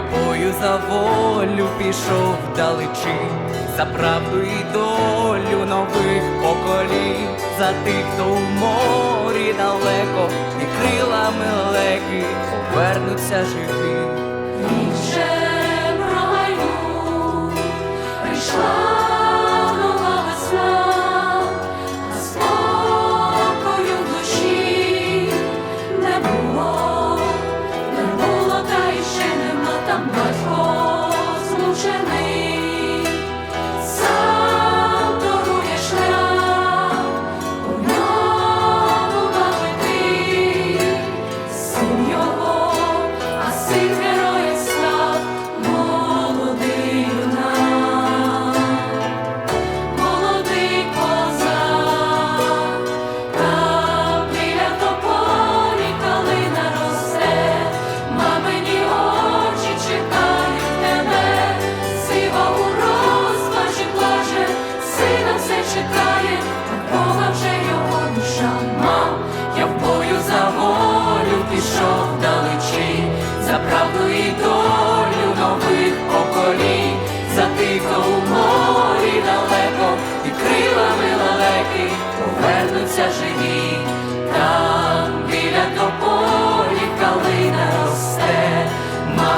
бою за волю пішов вдалечі, за правду і долю нових поколінь, за тих, хто у морі далеко, і крилами леки повернуться живі.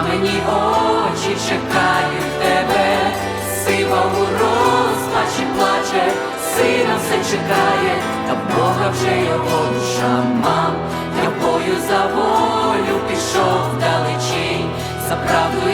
Мамині очі чекають тебе, сива у розпачі плаче, сина все чекає, та Бога вже його душа мав, я бою за волю пішов далечінь, за правду